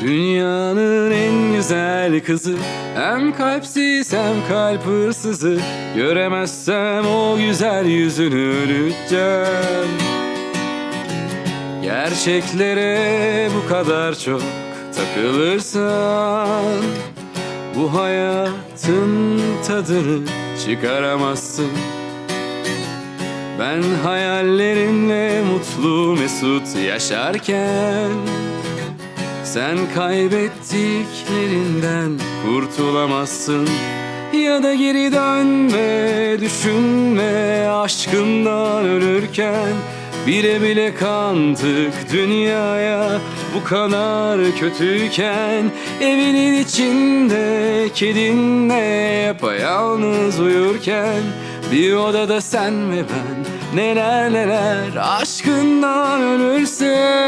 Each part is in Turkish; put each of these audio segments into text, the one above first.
Dünyanın en güzel kızı. Hem kalpsiz hem kalp hırsızı. Göremezsem o güzel yüzünü öleceğim Gerçeklere bu kadar çok takılırsan Bu hayatın tadını çıkaramazsın. Ben hayallerimle mutlu mesut yaşarken sen kaybettiklerinden kurtulamazsın. Ya da geri dönme, düşünme aşkından ölürken Bile bile kandık dünyaya. Bu kadar kötüyken Evinin içinde kedinle yapayalnız uyurken Bir odada sen ve ben neler neler aşkından ölürsün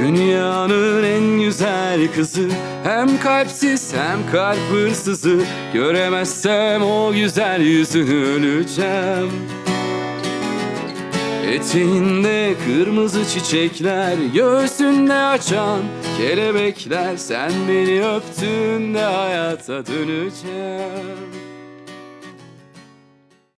Dünyanın en güzel kızı. Hem kalpsiz hem kalp hırsızı. Göremezsem o güzel yüzünü öleceğim. Eteğinde kırmızı çiçekler Göğsünde açan kelebekler. Sen beni öptüğünde hayata döneceğim